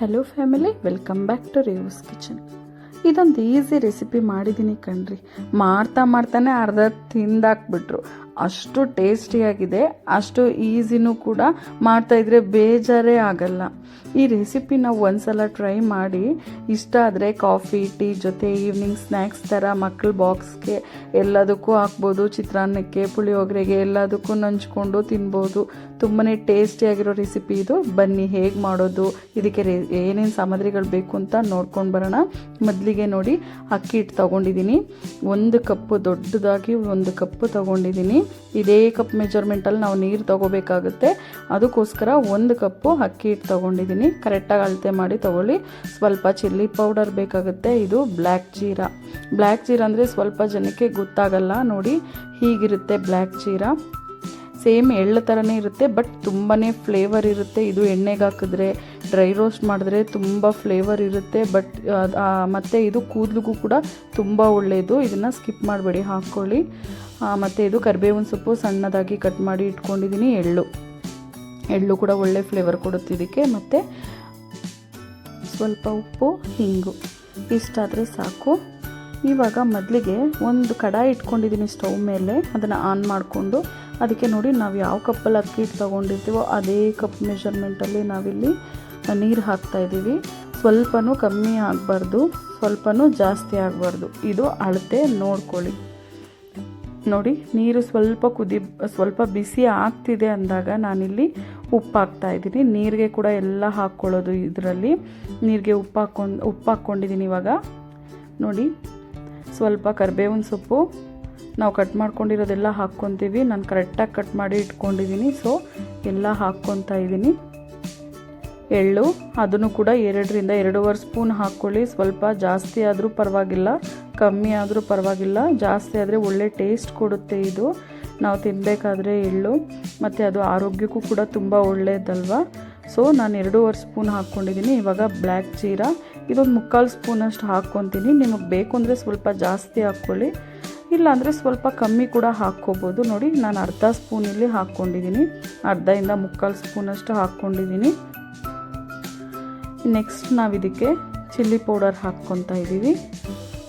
Hello family welcome back to ರೇವೂಸ್ kitchen ಇದೊಂದು easy recipe ಮಾಡಿದ್ದೀನಿ ಕಣ್ರಿ. ಮಾಡ್ತಾ ಮಾಡ್ತಾನೆ ಅರ್ಧ ತಿಂದಾಕ್ಬಿಟ್ರು. ಅಷ್ಟು ಟೇಸ್ಟಿಯಾಗಿದೆ, ಅಷ್ಟು ಈಸಿನೂ ಕೂಡ ಮಾಡ್ತಾಯಿದ್ರೆ ಬೇಜಾರೇ ಆಗಲ್ಲ. ಈ ರೆಸಿಪಿ ನಾವು ಒಂದ್ಸಲ ಟ್ರೈ ಮಾಡಿ, ಇಷ್ಟ ಆದರೆ ಕಾಫಿ, ಟೀ ಜೊತೆ ಈವ್ನಿಂಗ್ ಸ್ನ್ಯಾಕ್ಸ್ ಥರ ಮಕ್ಕಳ ಬಾಕ್ಸ್ಗೆ ಎಲ್ಲದಕ್ಕೂ ಹಾಕ್ಬೋದು, ಚಿತ್ರಾನ್ನಕ್ಕೆ, ಪುಳಿಯೋಗರೆಗೆ ಎಲ್ಲದಕ್ಕೂ ನಂಚ್ಕೊಂಡು ತಿನ್ಬೋದು. ತುಂಬಾ ಟೇಸ್ಟಿಯಾಗಿರೋ ರೆಸಿಪಿ ಇದು. ಬನ್ನಿ, ಹೇಗೆ ಮಾಡೋದು, ಇದಕ್ಕೆ ರೇ, ಏನೇನು ಸಾಮಗ್ರಿಗಳು ಬೇಕು ಅಂತ ನೋಡ್ಕೊಂಡು ಬರೋಣ. ಮೊದಲಿಗೆ ನೋಡಿ, ಅಕ್ಕಿ ಹಿಟ್ಟು ತೊಗೊಂಡಿದ್ದೀನಿ. ಒಂದು ಕಪ್ಪು, ದೊಡ್ಡದಾಗಿ ಒಂದು ಕಪ್ಪು ತೊಗೊಂಡಿದ್ದೀನಿ. ಇದೇ ಕಪ್ ಮೆಜರ್ಮೆಂಟಲ್ಲಿ ನಾವು ನೀರು ತೊಗೋಬೇಕಾಗುತ್ತೆ. ಅದಕ್ಕೋಸ್ಕರ ಒಂದು ಕಪ್ಪು ಅಕ್ಕಿ ಹಿಟ್ಟು ತೊಗೊಂಡಿದ್ದೀನಿ ಕರೆಕ್ಟಾಗಿ ಅಳತೆ ಮಾಡಿ ತೊಗೊಳ್ಳಿ. ಸ್ವಲ್ಪ ಚಿಲ್ಲಿ ಪೌಡರ್ ಬೇಕಾಗುತ್ತೆ. ಇದು ಬ್ಲ್ಯಾಕ್ ಜೀರಾ. ಬ್ಲ್ಯಾಕ್ ಜೀರಾ ಅಂದರೆ ಸ್ವಲ್ಪ ಜನಕ್ಕೆ ಗೊತ್ತಾಗಲ್ಲ. ನೋಡಿ, ಹೀಗಿರುತ್ತೆ ಬ್ಲ್ಯಾಕ್ ಜೀರಾ. ಸೇಮ್ ಎಳ್ಳು ಥರನೇ ಇರುತ್ತೆ ಬಟ್ ತುಂಬಾ ಫ್ಲೇವರ್ ಇರುತ್ತೆ. ಇದು ಎಣ್ಣೆಗೆ ಹಾಕಿದ್ರೆ ಡ್ರೈ ರೋಸ್ಟ್ ಮಾಡಿದ್ರೆ ತುಂಬ ಫ್ಲೇವರ್ ಇರುತ್ತೆ. ಬಟ್ ಮತ್ತು ಇದು ಕೂದಲಿಗೂ ಕೂಡ ತುಂಬ ಒಳ್ಳೆಯದು ಇದನ್ನು ಸ್ಕಿಪ್ ಮಾಡಬೇಡಿ, ಹಾಕ್ಕೊಳ್ಳಿ. ಮತ್ತು ಇದು ಕರಿಬೇವಿನ ಸೊಪ್ಪು ಸಣ್ಣದಾಗಿ ಕಟ್ ಮಾಡಿ ಇಟ್ಕೊಂಡಿದ್ದೀನಿ, ಎಳ್ಳು. ಎಳ್ಳು ಕೂಡ ಒಳ್ಳೆ ಫ್ಲೇವರ್ ಕೊಡುತ್ತೆ ಇದಕ್ಕೆ. ಮತ್ತು ಸ್ವಲ್ಪ ಉಪ್ಪು, ಹಿಂಗು. ಇಷ್ಟಾದರೆ ಸಾಕು. ಇವಾಗ ಮೊದಲಿಗೆ ಒಂದು ಕಡಾಯಿ ಇಟ್ಕೊಂಡಿದ್ದೀನಿ ಸ್ಟವ್ ಮೇಲೆ. ಅದನ್ನು ಆನ್ ಮಾಡಿಕೊಂಡು ಅದಕ್ಕೆ ನೋಡಿ ನಾವು ಯಾವ ಕಪ್ಪಲ್ಲಿ ಅಕ್ಕಿ ತೊಗೊಂಡಿರ್ತೀವೋ ಅದೇ ಕಪ್ ಮೆಷರ್ಮೆಂಟಲ್ಲಿ ನಾವಿಲ್ಲಿ ನೀರು ಹಾಕ್ತಾಯಿದ್ದೀವಿ ಸ್ವಲ್ಪನೂ ಕಮ್ಮಿ ಆಗಬಾರ್ದು, ಸ್ವಲ್ಪನೂ ಜಾಸ್ತಿ ಆಗಬಾರ್ದು. ಇದು ಅಳತೆ ನೋಡ್ಕೊಳ್ಳಿ. ನೋಡಿ, ನೀರು ಸ್ವಲ್ಪ ಕುದಿ, ಸ್ವಲ್ಪ ಬಿಸಿ ಆಗ್ತಿದೆ ಅಂದಾಗ ನಾನಿಲ್ಲಿ ಉಪ್ಪು ಹಾಕ್ತಾ ಇದ್ದೀನಿ. ನೀರಿಗೆ ಕೂಡ ಎಲ್ಲ ಹಾಕ್ಕೊಳ್ಳೋದು ಇದರಲ್ಲಿ. ನೀರಿಗೆ ಉಪ್ಪು ಹಾಕೊಂಡು ಉಪ್ಪು ಹಾಕ್ಕೊಂಡಿದ್ದೀನಿ ಇವಾಗ. ನೋಡಿ, ಸ್ವಲ್ಪ ಕರಿಬೇವಿನ ಸೊಪ್ಪು. ನಾವು ಕಟ್ ಮಾಡ್ಕೊಂಡಿರೋದೆಲ್ಲ ಹಾಕ್ಕೊತೀವಿ. ನಾನು ಕರೆಕ್ಟಾಗಿ ಕಟ್ ಮಾಡಿ ಇಟ್ಕೊಂಡಿದ್ದೀನಿ. ಸೊ, ಎಲ್ಲ ಹಾಕ್ಕೊತಾ ಇದ್ದೀನಿ. ಎಳ್ಳು, ಅದನ್ನು ಕೂಡ ಎರಡರಿಂದ ಎರಡೂವರೆ ಸ್ಪೂನ್ ಹಾಕ್ಕೊಳ್ಳಿ. ಸ್ವಲ್ಪ ಜಾಸ್ತಿ ಆದರೂ ಪರವಾಗಿಲ್ಲ. ಕಮ್ಮಿ ಆದರೂ ಪರವಾಗಿಲ್ಲ. ಜಾಸ್ತಿ ಆದರೆ ಒಳ್ಳೆ ಟೇಸ್ಟ್ ಕೊಡುತ್ತೆ ಇದು. ನಾವು ತಿನ್ನಬೇಕಾದ್ರೆ ಎಳ್ಳು, ಮತ್ತು ಅದು ಆರೋಗ್ಯಕ್ಕೂ ಕೂಡ ತುಂಬ ಒಳ್ಳೆಯದಲ್ವ ಸೊ ನಾನು ಎರಡೂವರೆ ಸ್ಪೂನ್ ಹಾಕ್ಕೊಂಡಿದ್ದೀನಿ ಇವಾಗ ಬ್ಲ್ಯಾಕ್ ಜೀರಾ. ಇದೊಂದು ಮುಕ್ಕಾಲು ಸ್ಪೂನಷ್ಟು ಹಾಕ್ಕೊತೀನಿ. ನಿಮಗೆ ಬೇಕು ಅಂದರೆ ಸ್ವಲ್ಪ ಜಾಸ್ತಿ ಹಾಕ್ಕೊಳ್ಳಿ. ಇಲ್ಲಾಂದರೆ ಸ್ವಲ್ಪ ಕಮ್ಮಿ ಕೂಡ ಹಾಕ್ಕೋಬೋದು. ನೋಡಿ, ನಾನು ಅರ್ಧ ಸ್ಪೂನಲ್ಲಿ ಹಾಕ್ಕೊಂಡಿದ್ದೀನಿ ಅರ್ಧದಿಂದ ಮುಕ್ಕಾಲು ಸ್ಪೂನಷ್ಟು ಹಾಕ್ಕೊಂಡಿದ್ದೀನಿ ನೆಕ್ಸ್ಟ್ ನಾವು ಇದಕ್ಕೆ ಚಿಲ್ಲಿ ಪೌಡರ್ ಹಾಕ್ಕೊತಾ ಇದ್ದೀವಿ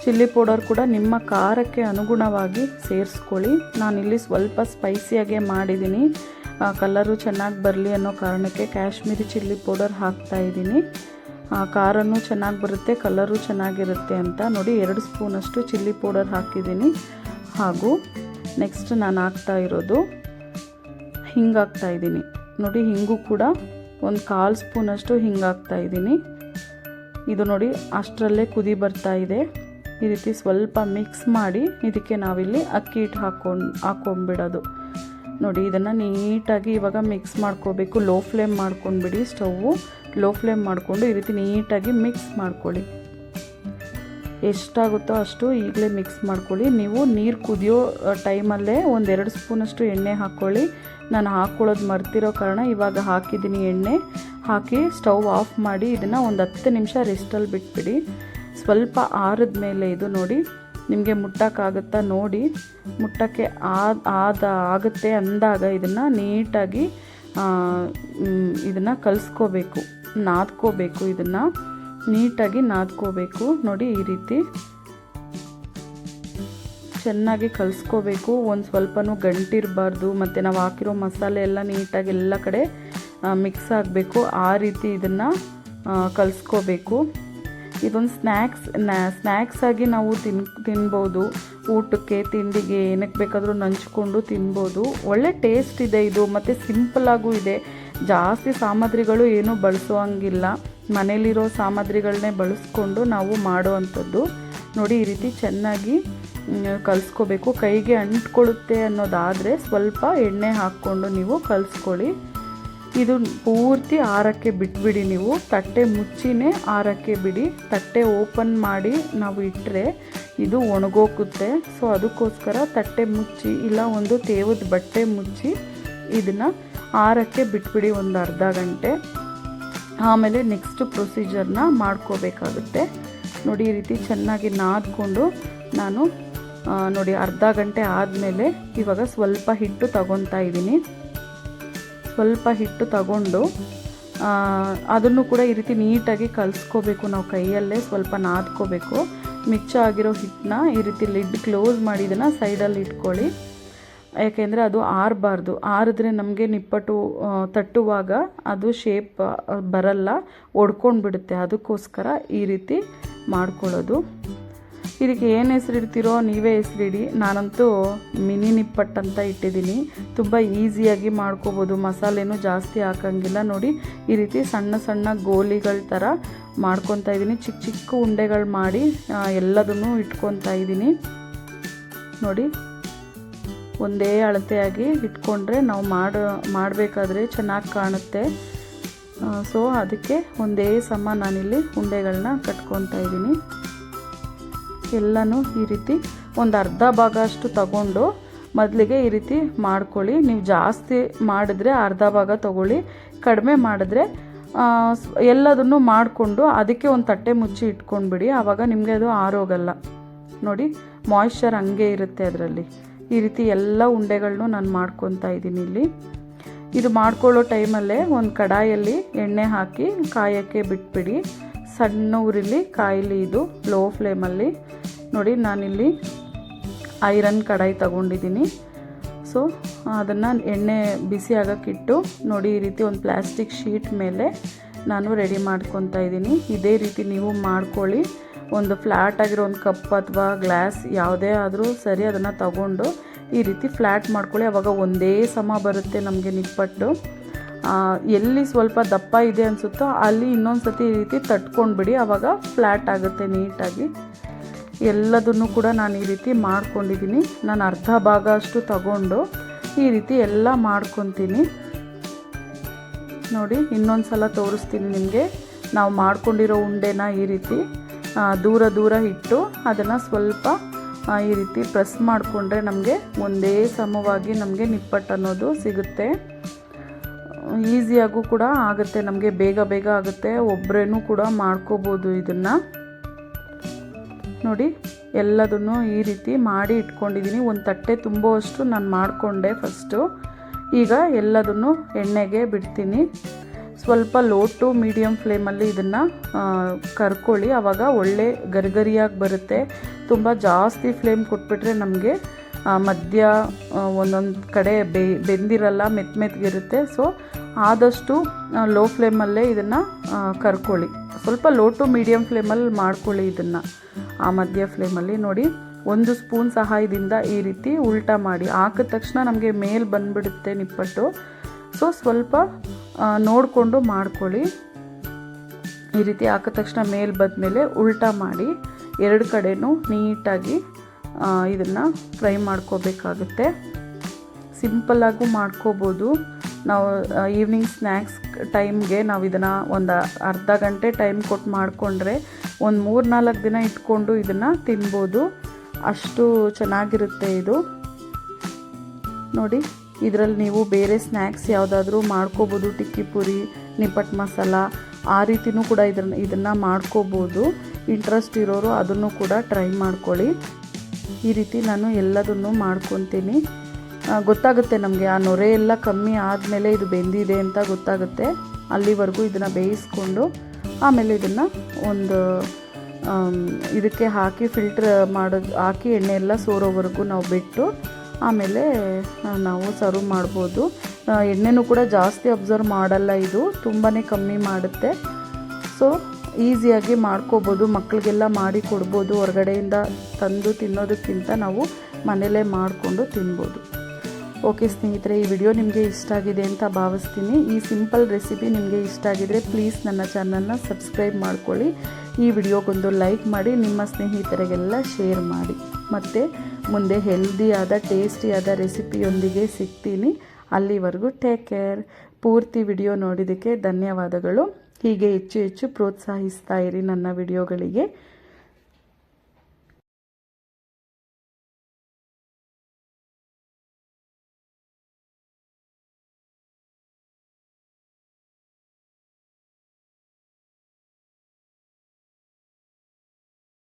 ಚಿಲ್ಲಿ ಪೌಡರ್ ಕೂಡ ನಿಮ್ಮ ಖಾರಕ್ಕೆ ಅನುಗುಣವಾಗಿ ಸೇರಿಸ್ಕೊಳ್ಳಿ. ಇಲ್ಲಿ ಸ್ವಲ್ಪ ಸ್ಪೈಸಿಯಾಗೆ ಮಾಡಿದ್ದೀನಿ ಕಲರು ಚೆನ್ನಾಗಿ ಬರಲಿ ಅನ್ನೋ ಕಾರಣಕ್ಕೆ ಕಾಶ್ಮೀರಿ ಚಿಲ್ಲಿ ಪೌಡರ್ ಹಾಕ್ತಾ ಇದ್ದೀನಿ ಖಾರನೂ ಚೆನ್ನಾಗಿ ಬರುತ್ತೆ ಕಲರು ಚೆನ್ನಾಗಿರುತ್ತೆ ಅಂತ ನೋಡಿ ಎರಡು ಸ್ಪೂನಷ್ಟು ಚಿಲ್ಲಿ ಪೌಡರ್ ಹಾಕಿದ್ದೀನಿ ಹಾಗೂ ನೆಕ್ಸ್ಟ್ ನಾನು ಹಾಕ್ತಾ ಇರೋದು ಹಿಂಗೆ ಹಾಕ್ತಾ ಇದ್ದೀನಿ ನೋಡಿ ಹಿಂಗೂ ಕೂಡ ಒಂದು ಕಾಲು ಸ್ಪೂನಷ್ಟು ಹಿಂಗೆ ಹಾಕ್ತಾ ಇದ್ದೀನಿ ಇದು ನೋಡಿ ಅಷ್ಟರಲ್ಲೇ ಕುದಿ ಬರ್ತಾ ಇದೆ. ಈ ರೀತಿ ಸ್ವಲ್ಪ ಮಿಕ್ಸ್ ಮಾಡಿ ಇದಕ್ಕೆ ನಾವಿಲ್ಲಿ ಅಕ್ಕಿ ಹಿಟ್ಟು ಹಾಕೊಂಡು ಹಾಕ್ಕೊಂಬಿಡೋದು ನೋಡಿ, ಇದನ್ನು ನೀಟಾಗಿ ಇವಾಗ ಮಿಕ್ಸ್ ಮಾಡ್ಕೋಬೇಕು. ಲೋ ಫ್ಲೇಮ್ ಮಾಡ್ಕೊಂಡ್ಬಿಡಿ ಸ್ಟವ್ವು ಲೋ ಫ್ಲೇಮ್ ಮಾಡಿಕೊಂಡು ಈ ರೀತಿ ನೀಟಾಗಿ ಮಿಕ್ಸ್ ಮಾಡ್ಕೊಳ್ಳಿ. ಎಷ್ಟಾಗುತ್ತೋ ಅಷ್ಟು ಈಗಲೇ ಮಿಕ್ಸ್ ಮಾಡ್ಕೊಳ್ಳಿ. ನೀವು ನೀರು ಕುದಿಯೋ ಟೈಮಲ್ಲೇ ಒಂದೆರಡು ಸ್ಪೂನಷ್ಟು ಎಣ್ಣೆ ಹಾಕ್ಕೊಳ್ಳಿ ನಾನು ಹಾಕ್ಕೊಳ್ಳೋದು ಮರ್ತಿರೋ ಕಾರಣ ಇವಾಗ ಹಾಕಿದ್ದೀನಿ ಎಣ್ಣೆ. ಹಾಕಿ ಸ್ಟವ್ ಆಫ್ ಮಾಡಿ ಇದನ್ನು ಒಂದು ಹತ್ತು ನಿಮಿಷ ರೆಸ್ಟಲ್ಲಿ ಬಿಟ್ಬಿಡಿ. ಸ್ವಲ್ಪ ಆರಿದ ಮೇಲೆ ಇದು ನೋಡಿ, ನಿಮಗೆ ಮುಟ್ಟಕ್ಕಾಗುತ್ತಾ ನೋಡಿ. ಮುಟ್ಟಕ್ಕೆ ಆದ ಆಗುತ್ತೆ ಅಂದಾಗ ಇದನ್ನು ನೀಟಾಗಿ ಇದನ್ನು ಕಲಿಸ್ಕೋಬೇಕು, ನಾದ್ಕೋಬೇಕು ಇದನ್ನು. ನೀಟಾಗಿ ನಾದ್ಕೋಬೇಕು. ನೋಡಿ ಈ ರೀತಿ ಚೆನ್ನಾಗಿ ಕಲಿಸ್ಕೋಬೇಕು. ಒಂದು ಸ್ವಲ್ಪನೂ ಗಂಟಿರಬಾರ್ದು, ಮತ್ತು ನಾವು ಹಾಕಿರೋ ಮಸಾಲೆ ಎಲ್ಲ ನೀಟಾಗಿ ಎಲ್ಲ ಕಡೆ ಮಿಕ್ಸ್ ಆಗಬೇಕು. ಆ ರೀತಿ ಇದನ್ನು ಕಲಿಸ್ಕೋಬೇಕು. ಇದೊಂದು ಸ್ನ್ಯಾಕ್ಸ್ ಸ್ನ್ಯಾಕ್ಸ್ ಆಗಿ ನಾವು ತಿನ್, ತಿನ್ಬೋದು. ಊಟಕ್ಕೆ, ತಿಂಡಿಗೆ ಏನಕ್ಕೆ ಬೇಕಾದರೂ ನಂಚ್ಕೊಂಡು ತಿನ್ಬೋದು. ಒಳ್ಳೆ ಟೇಸ್ಟ್ ಇದೆ ಇದು, ಮತ್ತು ಸಿಂಪಲ್ಲಾಗೂ ಇದೆ. ಜಾಸ್ತಿ ಸಾಮಗ್ರಿಗಳು ಏನೂ ಬಳಸುವಂಗಿಲ್ಲ ಮನೇಲಿರೋ ಸಾಮಗ್ರಿಗಳನ್ನೇ ಬಳಸ್ಕೊಂಡು ನಾವು ಮಾಡುವಂಥದ್ದು. ನೋಡಿ, ಈ ರೀತಿ ಚೆನ್ನಾಗಿ ಕಲಿಸ್ಕೋಬೇಕು. ಕೈಗೆ ಅಂಟ್ಕೊಳ್ಳುತ್ತೆ ಅನ್ನೋದಾದರೆ ಸ್ವಲ್ಪ ಎಣ್ಣೆ ಹಾಕ್ಕೊಂಡು ನೀವು ಕಲಿಸ್ಕೊಳ್ಳಿ. ಇದು ಪೂರ್ತಿ ಆರಕ್ಕೆ ಬಿಟ್ಬಿಡಿ ನೀವು. ತಟ್ಟೆ ಮುಚ್ಚಿನೇ ಆರಕ್ಕೆ ಬಿಡಿ. ತಟ್ಟೆ ಓಪನ್ ಮಾಡಿ ನಾವು ಇಟ್ಟರೆ ಇದು ಒಣಗೋಗುತ್ತೆ ಸೊ ಅದಕ್ಕೋಸ್ಕರ ತಟ್ಟೆ ಮುಚ್ಚಿ, ಇಲ್ಲ ಒಂದು ತೇವದ ಬಟ್ಟೆ ಮುಚ್ಚಿ ಇದನ್ನು ಆರಕ್ಕೆ ಬಿಟ್ಬಿಡಿ ಒಂದು ಅರ್ಧ ಗಂಟೆ. ಆಮೇಲೆ ನೆಕ್ಸ್ಟ್ ಪ್ರೊಸೀಜರ್ನ ಮಾಡ್ಕೋಬೇಕಾಗುತ್ತೆ. ನೋಡಿ, ಈ ರೀತಿ ಚೆನ್ನಾಗಿ ನಾದ್ಕೊಂಡು ನಾನು ನೋಡಿ, ಅರ್ಧ ಗಂಟೆ ಆದಮೇಲೆ ಇವಾಗ ಸ್ವಲ್ಪ ಹಿಟ್ಟು ತಗೊತಾ ಇದ್ದೀನಿ. ಸ್ವಲ್ಪ ಹಿಟ್ಟು ತಗೊಂಡು ಅದನ್ನು ಕೂಡ ಈ ರೀತಿ ನೀಟಾಗಿ ಕಲಿಸ್ಕೋಬೇಕು. ನಾವು ಕೈಯಲ್ಲೇ ಸ್ವಲ್ಪ ನಾದ್ಕೋಬೇಕು. ಮಿಚ್ಚ ಆಗಿರೋ ಹಿಟ್ಟನ್ನ ಈ ರೀತಿ ಲಿಡ್ ಕ್ಲೋಸ್ ಮಾಡಿ, ಇದನ್ನು ಸೈಡಲ್ಲಿ ಇಟ್ಕೊಳ್ಳಿ. ಯಾಕೆಂದರೆ ಅದು ಆರಬಾರ್ದು. ಆರಿದ್ರೆ ನಮಗೆ ನಿಪ್ಪಟ್ಟು ತಟ್ಟುವಾಗ ಅದು ಶೇಪ್ ಬರಲ್ಲ ಒಡ್ಕೊಂಡು ಬಿಡುತ್ತೆ ಅದಕ್ಕೋಸ್ಕರ ಈ ರೀತಿ ಮಾಡ್ಕೊಳ್ಳೋದು. ಇದಕ್ಕೆ ಏನು ಹೆಸರಿಡ್ತೀರೋ ನೀವೇ ಹೆಸರಿಡಿ. ನಾನಂತೂ ಮಿನಿ ನಿಪ್ಪಟ್ಟು ಅಂತ ಇಟ್ಟಿದ್ದೀನಿ. ತುಂಬ ಈಸಿಯಾಗಿ ಮಾಡ್ಕೋಬೋದು. ಮಸಾಲೆನೂ ಜಾಸ್ತಿ ಹಾಕಂಗಿಲ್ಲ. ನೋಡಿ, ಈ ರೀತಿ ಸಣ್ಣ ಸಣ್ಣ ಗೋಲಿಗಳ ಥರ ಮಾಡ್ಕೊತಾ ಇದ್ದೀನಿ. ಚಿಕ್ಕ ಚಿಕ್ಕ ಉಂಡೆಗಳು ಮಾಡಿ ಎಲ್ಲದನ್ನೂ ಇಟ್ಕೊತಾ ಇದ್ದೀನಿ. ನೋಡಿ, ಒಂದೇ ಅಳತೆಯಾಗಿ ಇಟ್ಕೊಂಡ್ರೆ ನಾವು ಮಾಡ, ಮಾಡಬೇಕಾದ್ರೆ ಚೆನ್ನಾಗಿ ಕಾಣುತ್ತೆ. ಸೊ, ಅದಕ್ಕೆ ಒಂದೇ ಸಮ ನಾನಿಲ್ಲಿ ಉಂಡೆಗಳನ್ನ ಕಟ್ಕೊತಾ ಇದ್ದೀನಿ. ಎಲ್ಲನೂ ಈ ರೀತಿ ಒಂದು ಅರ್ಧ ಭಾಗ ಅಷ್ಟು ತಗೊಂಡು ಮೊದಲಿಗೆ ಈ ರೀತಿ ಮಾಡ್ಕೊಳ್ಳಿ. ನೀವು ಜಾಸ್ತಿ ಮಾಡಿದ್ರೆ ಅರ್ಧ ಭಾಗ ತಗೊಳ್ಳಿ. ಕಡಿಮೆ ಮಾಡಿದ್ರೆ ಎಲ್ಲದನ್ನು ಮಾಡಿಕೊಂಡು ಅದಕ್ಕೆ ಒಂದು ತಟ್ಟೆ ಮುಚ್ಚಿ ಇಟ್ಕೊಂಡ್ಬಿಡಿ. ಆವಾಗ ನಿಮಗೆ ಅದು ಆರೋಗಲ್ಲ. ನೋಡಿ ಮಾಯ್ಶ್ಚರ್ ಹಂಗೆ ಇರುತ್ತೆ ಅದರಲ್ಲಿ. ಈ ರೀತಿ ಎಲ್ಲ ಉಂಡೆಗಳನ್ನು ನಾನು ಮಾಡ್ಕೊತಾ ಇದ್ದೀನಿ ಇಲ್ಲಿ. ಇದು ಮಾಡ್ಕೊಳ್ಳೋ ಟೈಮಲ್ಲೇ ಒಂದು ಕಡಾಯಲ್ಲಿ ಎಣ್ಣೆ ಹಾಕಿ ಕಾಯೋಕ್ಕೆ ಬಿಟ್ಬಿಡಿ. ಸಣ್ಣ ಉರಿಲಿ ಕಾಯಿಲಿ ಇದು ಲೋ ಫ್ಲೇಮಲ್ಲಿ ನೋಡಿ, ನಾನಿಲ್ಲಿ ಐರನ್ ಕಡಾಯಿ ತಗೊಂಡಿದ್ದೀನಿ. ಸೊ ಅದನ್ನು ಎಣ್ಣೆ ಬಿಸಿ ಆಗೋಕ್ಕಿಟ್ಟು ನೋಡಿ, ಈ ರೀತಿ ಒಂದು ಪ್ಲ್ಯಾಸ್ಟಿಕ್ ಶೀಟ್ ಮೇಲೆ ನಾನು ರೆಡಿ ಮಾಡ್ಕೊತಾ ಇದ್ದೀನಿ. ಇದೇ ರೀತಿ ನೀವು ಮಾಡ್ಕೊಳ್ಳಿ. ಒಂದು ಫ್ಲ್ಯಾಟ್ ಆಗಿರೋ ಒಂದು ಕಪ್ ಅಥವಾ ಗ್ಲಾಸ್ ಯಾವುದೇ ಆದರೂ ಸರಿ ಅದನ್ನು ತಗೊಂಡು ಈ ರೀತಿ ಫ್ಲ್ಯಾಟ್ ಮಾಡ್ಕೊಳ್ಳಿ. ಅವಾಗ ಒಂದೇ ಸಮ ಬರುತ್ತೆ ನಮಗೆ ನಿಪ್ಪಟ್ಟು. ಎಲ್ಲಿ ಸ್ವಲ್ಪ ದಪ್ಪ ಇದೆ ಅನಿಸುತ್ತೋ ಅಲ್ಲಿ ಇನ್ನೊಂದು ಸತಿ ಈ ರೀತಿ ತಟ್ಕೊಂಡ್ಬಿಡಿ. ಅವಾಗ ಫ್ಲ್ಯಾಟ್ ಆಗುತ್ತೆ ನೀಟಾಗಿ. ಎಲ್ಲದನ್ನು ಕೂಡ ನಾನು ಈ ರೀತಿ ಮಾಡ್ಕೊಂಡಿದ್ದೀನಿ. ನಾನು ಅರ್ಧ ಭಾಗ ಅಷ್ಟು ತಗೊಂಡು ಈ ರೀತಿ ಎಲ್ಲ ಮಾಡ್ಕೊತೀನಿ. ನೋಡಿ ಇನ್ನೊಂದು ಸಲ ತೋರಿಸ್ತೀನಿ ನಿಮಗೆ. ನಾವು ಮಾಡ್ಕೊಂಡಿರೋ ಉಂಡೆನ ಈ ರೀತಿ ದೂರ ದೂರ ಇಟ್ಟು ಅದನ್ನು ಸ್ವಲ್ಪ ಈ ರೀತಿ ಪ್ರೆಸ್ ಮಾಡಿಕೊಂಡ್ರೆ ನಮಗೆ ಒಂದೇ ಸಮವಾಗಿ ನಮಗೆ ನಿಪ್ಪಟ್ಟು ಅನ್ನೋದು ಸಿಗುತ್ತೆ. ಈಸಿಯಾಗೂ ಕೂಡ ಆಗುತ್ತೆ, ನಮಗೆ ಬೇಗ ಬೇಗ ಆಗುತ್ತೆ. ಒಬ್ಬರೇನೂ ಕೂಡ ಮಾಡ್ಕೋಬೋದು ಇದನ್ನು. ನೋಡಿ, ಎಲ್ಲದನ್ನು ಈ ರೀತಿ ಮಾಡಿ ಇಟ್ಕೊಂಡಿದ್ದೀನಿ. ಒಂದು ತಟ್ಟೆ ತುಂಬುವಷ್ಟು ನಾನು ಮಾಡಿಕೊಂಡೆ ಫಸ್ಟು ಈಗ ಎಲ್ಲದನ್ನು ಎಣ್ಣೆಗೆ ಬಿಡ್ತೀನಿ. ಸ್ವಲ್ಪ ಲೋ ಟು ಮೀಡಿಯಮ್ ಫ್ಲೇಮಲ್ಲಿ ಇದನ್ನು ಕರ್ಕೊಳ್ಳಿ. ಆವಾಗ ಒಳ್ಳೆ ಗರಿಗರಿಯಾಗಿ ಬರುತ್ತೆ. ತುಂಬ ಜಾಸ್ತಿ ಫ್ಲೇಮ್ ಕೊಟ್ಬಿಟ್ರೆ ನಮಗೆ ಮಧ್ಯ ಒಂದೊಂದು ಕಡೆ ಬೆ, ಬೆಂದಿರಲ್ಲ, ಮೆತ್ತ ಮೆತ್ತಗಿರುತ್ತೆ ಸೊ ಆದಷ್ಟು ಲೋ ಫ್ಲೇಮಲ್ಲೇ ಇದನ್ನು ಕರ್ಕೊಳ್ಳಿ. ಸ್ವಲ್ಪ ಲೋ ಟು ಮೀಡಿಯಮ್ ಫ್ಲೇಮಲ್ಲಿ ಮಾಡ್ಕೊಳ್ಳಿ ಇದನ್ನು. ಆ ಮಧ್ಯ ಫ್ಲೇಮಲ್ಲಿ ನೋಡಿ, ಒಂದು ಸ್ಪೂನ್ ಸಹಾಯದಿಂದ ಈ ರೀತಿ ಉಲ್ಟಾ ಮಾಡಿ. ಹಾಕಿದ ತಕ್ಷಣ ನಮಗೆ ಮೇಲೆ ಬಂದ್ಬಿಡುತ್ತೆ ನಿಪ್ಪಟ್ಟು. ಸೊ ಸ್ವಲ್ಪ ನೋಡಿಕೊಂಡು ಮಾಡ್ಕೊಳ್ಳಿ. ಈ ರೀತಿ ಹಾಕಿದ ತಕ್ಷಣ ಮೇಲೆ ಬಂದಮೇಲೆ ಉಲ್ಟಾ ಮಾಡಿ ಎರಡು ಕಡೆಯೂ ನೀಟಾಗಿ ಇದನ್ನು ಫ್ರೈ ಮಾಡ್ಕೋಬೇಕಾಗುತ್ತೆ. ಸಿಂಪಲ್ಲಾಗೂ ಮಾಡ್ಕೋಬೋದು. ನಾವು ಈವ್ನಿಂಗ್ ಸ್ನ್ಯಾಕ್ಸ್ ಟೈಮ್ಗೆ ನಾವು ಇದನ್ನು ಒಂದು ಅರ್ಧ ಗಂಟೆ ಟೈಮ್ ಕೊಟ್ಟು ಮಾಡಿಕೊಂಡ್ರೆ ಒಂದು ಮೂರು ನಾಲ್ಕು ದಿನ ಇಟ್ಕೊಂಡು ಇದನ್ನು ತಿನ್ಬೋದು. ಅಷ್ಟು ಚೆನ್ನಾಗಿರುತ್ತೆ ಇದು. ನೋಡಿ, ಇದರಲ್ಲಿ ನೀವು ಬೇರೆ ಸ್ನ್ಯಾಕ್ಸ್ ಯಾವುದಾದ್ರೂ ಮಾಡ್ಕೋಬೋದು, ಟಿಕ್ಕಿ ಪುರಿ ನಿಪ್ಪಟ್ಟು ಮಸಾಲ, ಆ ರೀತಿನೂ ಕೂಡ ಇದನ್ನು ಇದನ್ನು ಮಾಡ್ಕೋಬೋದು. ಇಂಟ್ರೆಸ್ಟ್ ಇರೋರು ಅದನ್ನು ಕೂಡ ಟ್ರೈ ಮಾಡ್ಕೊಳ್ಳಿ. ಈ ರೀತಿ ನಾನು ಎಲ್ಲದನ್ನು ಮಾಡ್ಕೊತೀನಿ. ಗೊತ್ತಾಗುತ್ತೆ ನಮಗೆ. ಆ ನೊರೆ ಎಲ್ಲ ಕಮ್ಮಿ ಆದಮೇಲೆ ಇದು ಬೆಂದಿದೆ ಅಂತ ಗೊತ್ತಾಗುತ್ತೆ. ಅಲ್ಲಿವರೆಗೂ ಇದನ್ನು ಬೇಯಿಸ್ಕೊಂಡು ಆಮೇಲೆ ಇದನ್ನು ಒಂದು ಇದಕ್ಕೆ ಹಾಕಿ ಫಿಲ್ಟ್ರ್ ಮಾಡೋದು, ಹಾಕಿ ಎಣ್ಣೆ ಎಲ್ಲ ಸೋರೋವರೆಗೂ ನಾವು ಬಿಟ್ಟು ಆಮೇಲೆ ನಾವು ಸರ್ವ್ ಮಾಡ್ಬೋದು. ಎಣ್ಣೆನೂ ಕೂಡ ಜಾಸ್ತಿ ಅಬ್ಸರ್ವ್ ಮಾಡಲ್ಲ ಇದು ತುಂಬಾ ಕಮ್ಮಿ ಮಾಡುತ್ತೆ. ಸೊ ಈಸಿಯಾಗಿ ಮಾಡ್ಕೋಬೋದು ಮಕ್ಕಳಿಗೆಲ್ಲ ಮಾಡಿ ಕೊಡ್ಬೋದು, ಹೊರಗಡೆಯಿಂದ ತಂದು ತಿನ್ನೋದಕ್ಕಿಂತ ನಾವು ಮನೇಲೇ ಮಾಡಿಕೊಂಡು ತಿನ್ಬೋದು. ಓಕೆ ಸ್ನೇಹಿತರೆ, ಈ ವಿಡಿಯೋ ನಿಮಗೆ ಇಷ್ಟ ಆಗಿದೆ ಅಂತ ಭಾವಿಸ್ತೀನಿ. ಈ ಸಿಂಪಲ್ ರೆಸಿಪಿ ನಿಮಗೆ ಇಷ್ಟ ಆಗಿದರೆ ಪ್ಲೀಸ್ ನನ್ನ ಚಾನಲ್ನ ಸಬ್ಸ್ಕ್ರೈಬ್ ಮಾಡ್ಕೊಳ್ಳಿ. ಈ ವಿಡಿಯೋಗೊಂದು ಲೈಕ್ ಮಾಡಿ, ನಿಮ್ಮ ಸ್ನೇಹಿತರಿಗೆಲ್ಲ ಶೇರ್ ಮಾಡಿ. ಮತ್ತು ಮುಂದೆ ಹೆಲ್ದಿಯಾದ, ಟೇಸ್ಟಿಯಾದ ರೆಸಿಪಿಯೊಂದಿಗೆ ಸಿಗ್ತೀನಿ. ಅಲ್ಲಿವರೆಗೂ ಟೇಕ್ ಕೇರ್. ಪೂರ್ತಿ ವಿಡಿಯೋ ನೋಡಿದ್ದಕ್ಕೆ ಧನ್ಯವಾದಗಳು. ಹೀಗೆ ಹೆಚ್ಚು ಹೆಚ್ಚು ಪ್ರೋತ್ಸಾಹಿಸ್ತಾ ಇರಿ ನನ್ನ ವಿಡಿಯೋಗಳಿಗೆ.